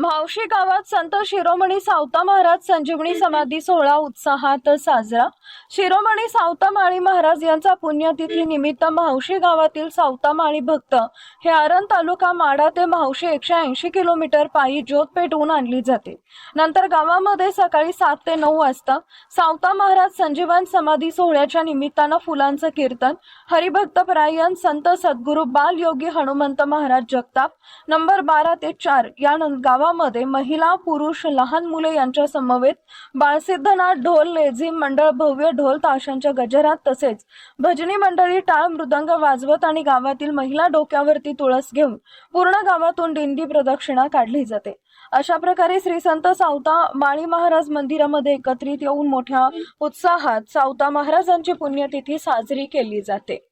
मावशी गावात संत शिरोमणी सावता महाराज संजीवनी समाधी सोहळा उत्साहात साजरा. शिरोमणी सावता माळी महाराज यांचा पुण्यतिथी निमित्त मावशी गावातील सावता माळी भक्त हे आरण तालुका माडा ते मावशी एकशे ऐंशी किलोमीटर पायी ज्योत पेटवून आणली जाते. नंतर गावामध्ये सकाळी सात ते नऊ वाजता सावता महाराज संजीवन समाधी सोहळ्याच्या निमित्तानं फुलांचं कीर्तन हरिभक्त परायण संत सद्गुरू बाल योगी हनुमंत महाराज जगताप नंबर बारा ते चार या गावा गावामध्ये महिला पुरुष लहान मुले यांच्या समवेत बाळसिद्धनाथ ढोल लेझिम मंडळ भव्य ढोल ताशांच्या गजरात तसेच भजनी मंडळी टाळ मृदंग वाजवत आणि गावातील महिला डोक्यावरती तुळस घेऊन पूर्ण गावातून दिंडी प्रदक्षिणा काढली जाते. अशा प्रकारे श्री संत सावता माळी महाराज मंदिरामध्ये एकत्रित येऊन मोठ्या उत्साहात सावता महाराजांची पुण्यतिथी साजरी केली जाते.